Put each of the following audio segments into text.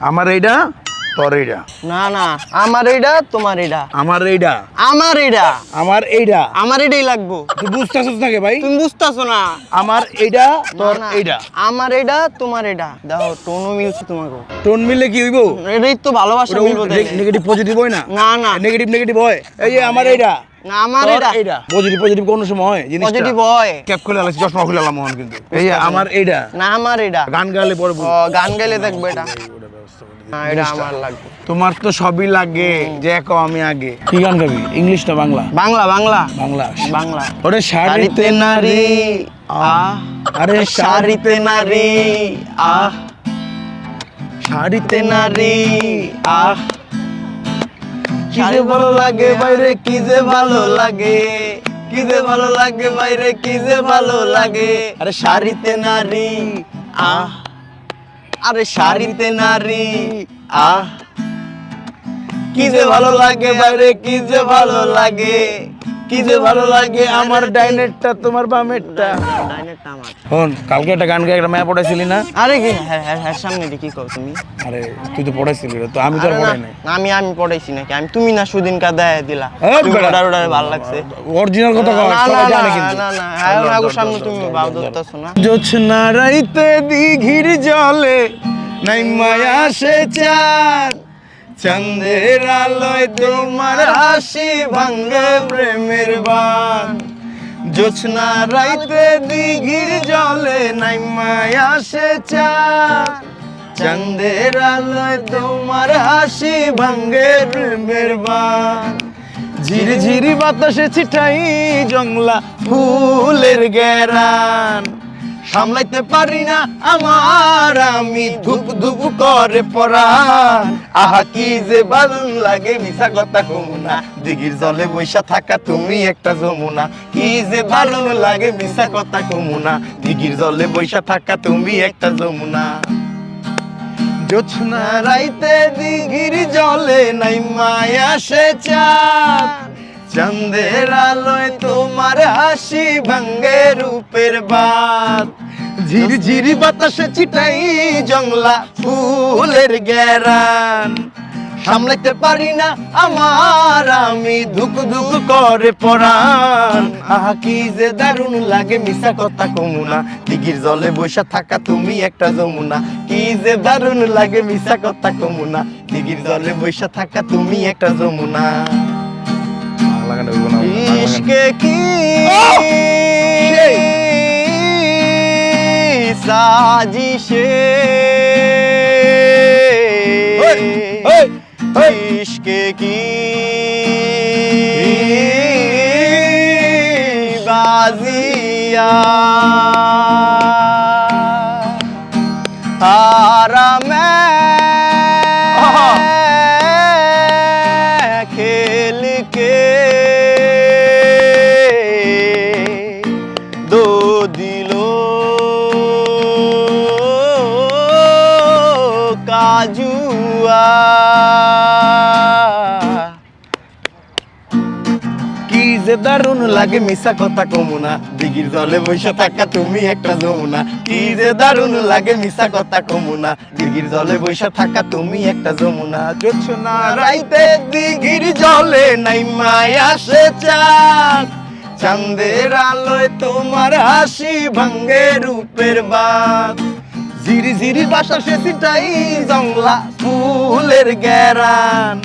আমার এইটা তোর এইটা না না আমার এটা তোমার এটা আমার এইটা আমার এটা আমার এইটা আমার এটাই লাগবো। তুই বুঝতেছিস নাকি ভাই? তুমি বুঝতেছো না। আমার এইটা তোর না, না। এইটা আমার এটা তোমার এটা দেখো টোনও মিলছে তোমাকে। টোন মিললে কি হইব? এটাই তো ভালোবাসা মিলবো। নেগেটিভ পজিটিভ হয় না? না না। নেগেটিভ নেগেটিভ হয়। এই যে আমার এইটা না আমার এটা এইটা পজিটিভ পজিটিভ কোন সময় হয় জিনিসটা। পজিটিভ হয়। ক্যাপ খুলে আলাম চশমা খুলে আলাম মোহন কিন্তু। এই যে আমার এইটা না আমার এটা গান গাইলে পরে ও, গান গাইলে দেখব এটা। না এটা আমার লাগবে। তোমার তো সবই লাগে যে আমি আগে। কি গান গাবি? ইংলিশ না বাংলা? বাংলা বাংলা। বাংলা। বাংলা। ওরে শাড়িতে নারী আহ। আরে শাড়িতে নারী আহ। শাড়িতে শাড়িতে নারী আহ। কি যে ভালো লাগে বাইরে কি যে ভালো লাগে। কি যে ভালো লাগে বাইরে কি যে ভালো লাগে। আরে শাড়িতে নারী আহ। আরে শাড়িতে নারী আহ। কি যে ভালো লাগে বাইরে কি যে ভালো লাগে। কি যে ভালো লাগে আমার ডাইনেটটা তোমার বামেরটা। ডাইনেটটা আমার। হন কালকে একটা গান গায়ে একটা মেয়ে পড়াইছিলি না? আরে কি হ্যাঁ হ্যাঁ হ্যাঁ সামনে কি কও তুমি? আরে তুই তো পড়াইছিলি তো আমি তো আর পড়াই না, নাই। আমি আমি পড়াইছি নাকি? আমি তুমি না সুদিন কা দেয় দিলা। এই তুমি ওটার ওটার ভালো লাগছে। অরিজিনাল কথা না কও সবাই জানে কিন্তু। না না হ্যাঁ আগু সামনে তুমি ভাব ধরতেছো না। জোছনা রাইতে দিঘির জলে নাই মায়া সে চাঁদ। চন্দ্রের আলোয় তোমার হাসি ভাঙ্গে প্রেমের বান। জোছনা রাইতে দিঘির জলে নাই মায়া সে চাঁদ। চন্দ্রের আলোয় তোমার হাসি ভাঙ্গে প্রেমের বান। ঝিরি ঝিরি বাতাসে ছিটাই জংলা ফুলের গেরান। সামলাইতে পারি না আমার, আমি ধুপ ধুপ করে পরান আহা, কি যে বালুন লাগে মিশা কথা কমুনা দিঘির জলে বৈশা থাকা তুমি একটা যমুনা। কি যে ভালো লাগে মিশা কথা কমুনা দিঘির জলে বৈশা থাকা তুমি একটা যমুনা। জোছনা রাইতে দিঘির জলে নাই মায়া সে চাঁদ। চন্দের আলোয় তোমার হাসি ভাঙ্গে রূপের বাদ। ঝিরি ঝিরি বাতাসে চিটাই জংলা ফুলের গেরান। সামলাইতে পারি না আমার, আমি ধুক ধুক করে পড়ান আহা, কি যে দারুণ লাগে মিশা কথা কমুনা। দিঘির জলে বসে থাকা তুমি একটা যমুনা। কি যে দারুণ লাগে মিশা কথা কমুনা। দিঘির জলে বসে থাকা তুমি একটা যমুনা। ইশকে কি সাজিশে ইশকে কি বাজিয়া? हारा যে লাগে মিশা কথা কমুনা জলে বসে থাকা তুমি একটা যমুনা। কি যে লাগে মিশা কথা কমুনা বসে থাকা তুমি একটা যমুনা। রাইতে জলে নাই মায়া সে চাঁদ। চাঁদের আলোয় তোমার হাসি ভাঙ্গে রূপের বাদ জিরি ঝিরি বাতাসে সিটাই জংলা ফুলের গেরান।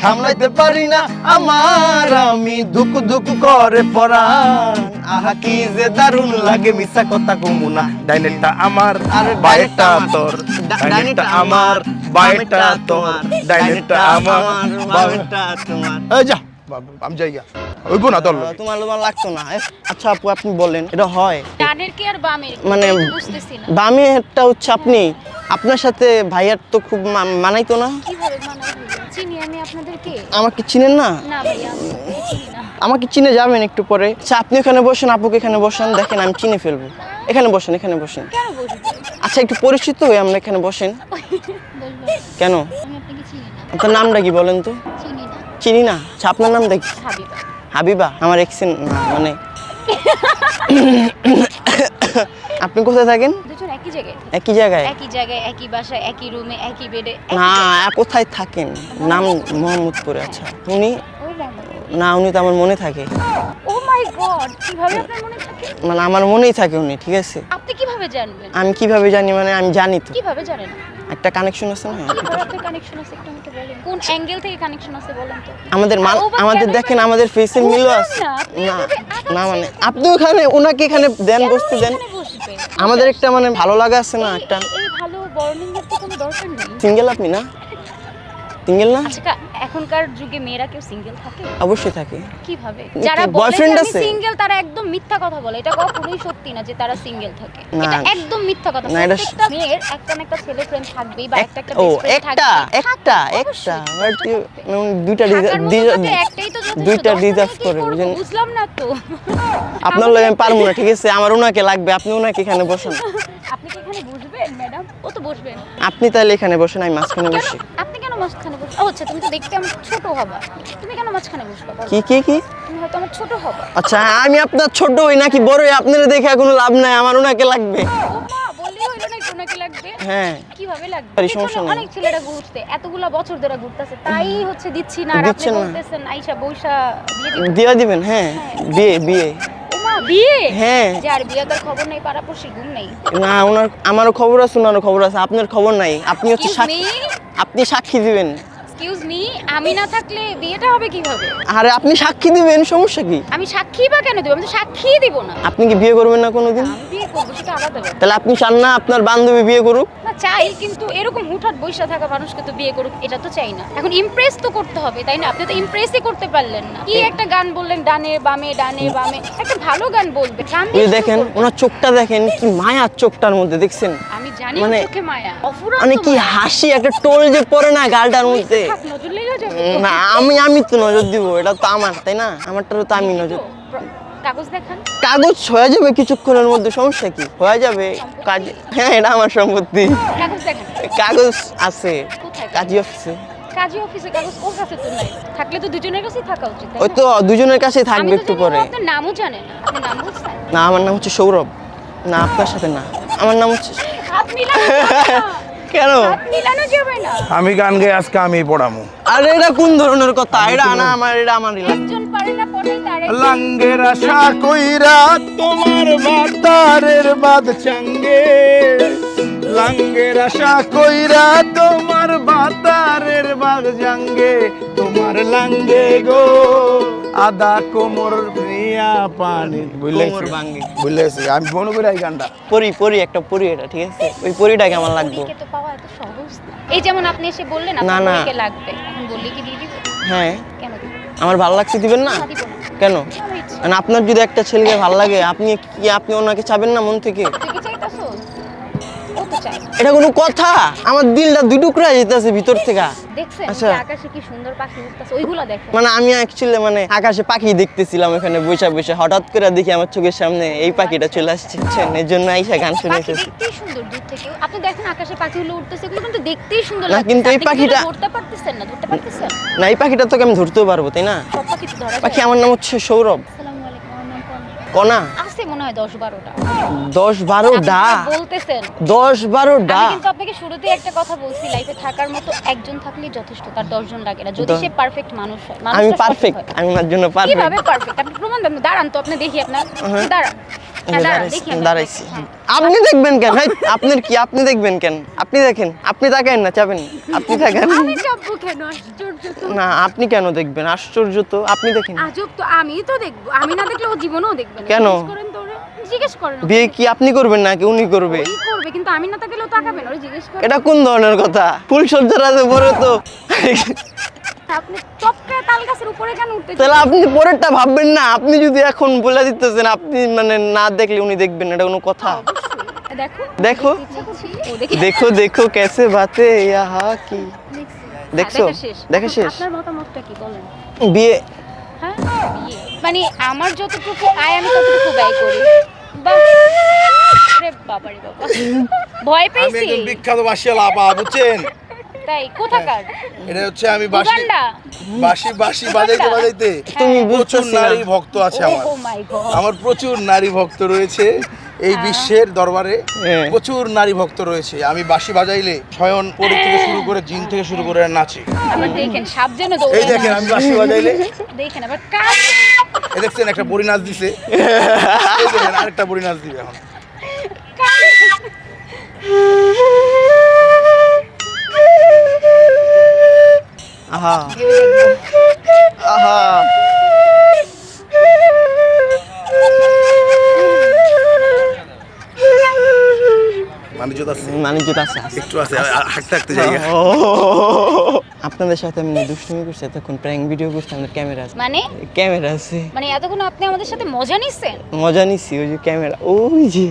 সামলাইতে পারি না আমার আমি দুক দুক করে পরান আহা কি যে দারুণ লাগে মিশা কথা কমুনা ডাইনেটটা আমার আর বাইরেটা তোর। ডাইনেটটা আমার বাইরেটা তোর। ডাইনেটটা আমার বামেরটা তোমার। এই যা আমি যাই গা ওইব না লগে। তোমার তোমার লাগতো না। আচ্ছা আপু আপনি বলেন এটা হয়। ডানের কি আর বামের মানে বুঝতেছি না। বামেরটা হচ্ছে আপনি। আপনার সাথে ভাইয়ার তো খুব মানাইতো না। কীভাবে মানায় হইল? চিনি আমি আপনাদেরকে? আমাকে চিনেন না? না ভাইয়া না। আমাকে চিনে যাবেন একটু পরে। আচ্ছা আপনি এখানে বসেন আপুকে এখানে বসেন দেখেন আমি চিনে ফেলব। এখানে বসেন এখানে বসেন। কেন বসবো আচ্ছা একটু পরিচিত হয়ে আমরা এখানে বসেন। কেন? আমি আপনাকে চিনি না। আপনার নামটা কি বলেন তো? চিনি না। চিনি না? আচ্ছা আপনার নামটা কি? হাবিবা। হাবিবা আমার এক্সেন মানে। আপনি কোথায় থাকেন? একই জায়গায়? একই জায়গায়? একই জায়গায় একই বাসায় একই রুমে একই বেডে না কোথায় থাকেন? নাম মোহাম্মদপুরে আচ্ছা। উনি? না উনি তো আমার মনে থাকে। ও মাই গড কীভাবে আপনার মনে থাকে? মানে আমার মনেই থাকে উনি ঠিক আছে? আপনি কীভাবে জানবেন? আমি কীভাবে জানি? মানে আমি জানি তো। কীভাবে জানেন? একটা কানেকশন আছে না? কানেকশন আছে একটু আমাকে বলেন। কোন অ্যাঙ্গেল থেকে কানেকশন আছে বলেন তো? আমাদের আমাদের দেখেন আমাদের ফেসের মিলও আছে। না, না আগাচ্ছেন মানে আপনি ওখানে ওনাকে এখানে দেন বসতে দেন? আমাদের একটা মানে ভালো লাগা আছে না একটা? ভালো বর্নিং এর তো কোনো দরকার নেই। সিঙ্গেল আপনি না? সিঙ্গেল না? আচ্ছা এখনকার যুগে মেয়েরা কেউ সিঙ্গেল থাকে? অবশ্যই থাকে। কীভাবে? যারা বলে আমি আছে? সিঙ্গেল তারা একদম মিথ্যা কথা বলে। এটা কখনোই সত্যি না যে তারা সিঙ্গেল থাকে। এটা একদম মিথ্যা কথা। প্রত্যেকটা মেয়ের একটা না একটা ছেলে ফ্রেন্ড থাকবেই বা একটা একটা বেস্ট ফ্রেন্ড একটা একটা একটা। বাট মানে দুইটা একটাই তো দুইটা ডিজার্ভ করে? বুঝেন বুঝলাম না তো। আপনার লগে আমি পারব না ঠিক আছে? আমার ওনাকে লাগবে আপনি ওনাকে এখানে বসেন। আপনি কি এখানে বসবেন ম্যাডাম? ও তো বসবেন। আপনি তাহলে এখানে বসেন আমি মাঝখানে বসি। আপনি মাঝখানে বসবেন আচ্ছা তুমি তো দেখতে আমার ছোট হবা। তুমি কেন মাঝখানে বসবে? কি কি কি? তুমি হয়তো আমার ছোট হবা। আচ্ছা আমি আপনার ছোট হই নাকি বড় হই? আপনারা দেখে কোনো লাভ নাই আমার ওনাকে লাগবে। হ্যাঁ। কীভাবে লাগবে? আরে পেছনে সমস্যা নেই। অনেক ছেলেরা ঘুরতে এতগুলা বছর ধরে ঘুরতেছে তাই হচ্ছে দিচ্ছি না আর আপনি বলতেছেন আইসা বৈশা বিয়ে দিবেন। দিয়ে দিবেন হ্যাঁ বিয়ে বিয়ে। বিয়ে? হ্যাঁ। যার বিয়ে তার খবর নেই পাড়াপড়শি ঘুম নেই। না ওনার আমারও খবর আছে ওনারও খবর আছে আপনার খবর নাই আপনি হচ্ছে? আপনি সাক্ষী দিবেন। এক্সকিউজ মি আমি না থাকলে বিয়েটা হবে কীভাবে? আরে আপনি সাক্ষী দিবেন সমস্যা কি? আমি সাক্ষী বা কেন দেব? আমি তো সাক্ষী দিব না। আপনি কি বিয়ে করবেন না কোনোদিন? আমি বিয়ে করব সেটা আলাদা তাহলে আপনি চান না আপনার বান্ধবী বিয়ে করুক? চাই কিন্তু এরকম হুটহাট বৈশা থাকা মানুষকে তো বিয়ে করুক এটা তো চাই না। এখন ইমপ্রেস তো করতে হবে তাই না? আপনি তো ইমপ্রেসই করতে পারলেন না। কি একটা গান বললেন ডানে বামে ডানে বামে একটা ভালো গান বলবে দেখেন ওনার চোখটা দেখেন কি মায়ার চোখটার মধ্যে দেখছেন? আমি জানি মানে- চোখে মায়া। মানে কি হাসি একটা টোল যে পড়ে না গালটার মধ্যে। না আমি আমি তো নজর দিব এটা তো আমার তাই না? আমারটারও তো আমি নজর কাগজ দেখান। কাগজ হয়ে যাবে কিছুক্ষণের মধ্যে সমস্যা কি? হয়ে যাবে কাজ হ্যাঁ এটা আমার সম্পত্তি। কাগজ দেখান। কাগজ আছে কোথায় কাজী অফিসে। কাজী অফিসে কাগজ কোর কাছে তো নাই? থাকলে তো দুজনের কাছেই থাকা উচিত ওই তো দুজনের কাছেই আমি থাকবে একটু পরে। আপনার নামও জানে না। আপনি নাম বলছেন না আমার নাম হচ্ছে সৌরভ। না আপনার সাথে না। আমার নাম হচ্ছে। কেন? হাত মিলানো যাবে না। আমি গান গেয়ে আজকে আমি পড়ামু। আরে এটা কোন ধরনের কথা? এটা না আমার এটা আমার এলাকা। একজন পারে না পড়ে তার একজন- লাঙ্গের আশা কইরা তোমার বাতারের বাদ চাঙ্গে লাঙ্গের আশা কইরা তোমার বাতারের বাদ জাঙ্গে তোমার লাঙ্গে গো আদা কোমর নিয়া পানি। কোমর ভাঙ্গে। বুঝলেছি আমি করি এই গানটা। পরি পরি একটা পরি এটা ঠিক আছে? ওই পরিটাকে আমার লাগবে? তো পাওয়া এত সহজ না। এই যেমন আপনি এসে বললেন না, না। লাগবে। এখন বললে কি দিয়ে দিব? হ্যাঁ। কেন আমার ভালো লাগছে দিবেন না। কেন? মানে আপনার যদি একটা ছেলেকে ভালো লাগে, আপনি কি আপনি ওনাকে চাবেন না মন থেকে? এটা কোনো কথা? আমার দিলটা দুই টুকরা যেতেছে ভিতর থেকে। দেখছেন আচ্ছা। আকাশে কি সুন্দর পাখি উঠতেছে ওইগুলা দেখেন। মানে আমি অ্যাকচুয়ালি মানে আকাশে পাখি দেখতেছিলাম এখানে বসে বসে। হঠাৎ করে দেখি আমার চোখের সামনে এই পাখিটা চলে আসছে? এর জন্য আইসা গান শুনে সুন্দর দূর থেকে আপনি দেখেন আকাশে পাখিগুলো উঠতেছে কিন্তু দেখতেই সুন্দর না, কিন্তু এই পাখিটা- ধরতে পারতেছেন না? ধরতে পারতেছেন? না এই পাখিটা তোকে আমি ধরতেও পারব তাই না? পাখি আমার নাম হচ্ছে সৌরভ। আসসালামু আলাইকুম আমার নাম কনা। মনে হয় দশ বারোটা। দশ বারো ডা আপনি বলতেছেন। দশ বারো ডা আমি কিন্তু আপনাকে শুরুতেই একটা কথা বলছি লাইফে থাকার মতো একজন থাকলেই যথেষ্ট তার দশজন লাগে না। যদি সে পারফেক্ট মানুষ হয় আমি পারফেক্ট আমি ওনার জন্য কীভাবে পারফেক্ট পারফেক্ট আপনি প্রমাণ দেন দাঁড়ান তো আপনি দেখি আপনার। দাঁড়ান। হ্যাঁ দাঁড়ান দাঁড়াইছি হ্যাঁ। আপনি দেখবেন কেন? হেই, আপনার কি আপনি দেখবেন কেন? আপনি দেখেন আপনি তাকান না চাবেন আপনি তাকান আমি যাব কেন? আশ্চর্য তো। না আপনি কেন দেখবেন? আশ্চর্য তো আপনি দেখেন। আজব তো আমি তো দেখব। আমি না দেখলে ও জীবনেও দেখবে কেন? জিজ্ঞেস করেন তো। বিয়ে কি আপনি করবেন নাকি উনি করবে? ওই করবে কিন্তু আমি না ওরে জিজ্ঞেস করেন। এটা কোন ধরনের কথা? ফুল সজ্জার আছে পরে তো। আপনি তাল গাছের উপরে কেন উঠতে তাহলে আপনি পরেরটা ভাববেন না। আপনি যদি এখন বলে দিতেছেন আপনি মানে না দেখলে উনি দেখবেন এটা কোনো কথা। দেখো। দেখো। দেখি দেখো কেসে বাতে ইহা কি? দেখছ? হ্যাঁ, দেখা শেষ। আপনার মতামতটা কি বলেন। বিয়ে? হ্যাঁ বিয়ে। মানে আমার যতটুকু আয় আমি ততটুকু ব্যয় করি। বাহ রে বাবা রে বাবা। ভয় আমি একজন বিখ্যাত বাসিয়াল আপা বুঝছেন? তাই কোথাকার? এটা হচ্ছে আমি বাসি বাসি বাসি বাজাইতে বাজাইতে তুমি প্রচুর নারী ভক্ত আছে আমার। গড আমার প্রচুর নারী ভক্ত রয়েছে এই বিশ্বের দরবারে। হ্যাঁ। প্রচুর নারী ভক্ত রয়েছে। আমি বাঁশি বাজাইলে স্বয়ন পরি থেকে শুরু করে জিন থেকে শুরু করে নাচি। দেখেন সাপ যেন এই দেখেন আমি বাঁশি বাজাইলে। দেখেন আবার কাজ এই দেখছেন একটা বড়ি নাচ দিছে। আরেকটা বড়ি নাচ দিবে এখন। আহা। আহা। মানে জোত আছে? মানে আছে। একটু আছে হাঁটতে হাঁটতে যাই ও, আপনাদের সাথে আমি দুষ্টুমি করছি এতক্ষণ প্র্যাঙ্ক ভিডিও করছি আমাদের ক্যামেরা আছে। মানে? ক্যামেরা আছে। মানে এতক্ষণ আপনি আমাদের সাথে মজা নিচ্ছেন মজা নিচ্ছি ওই যে ক্যামেরা ওই যে।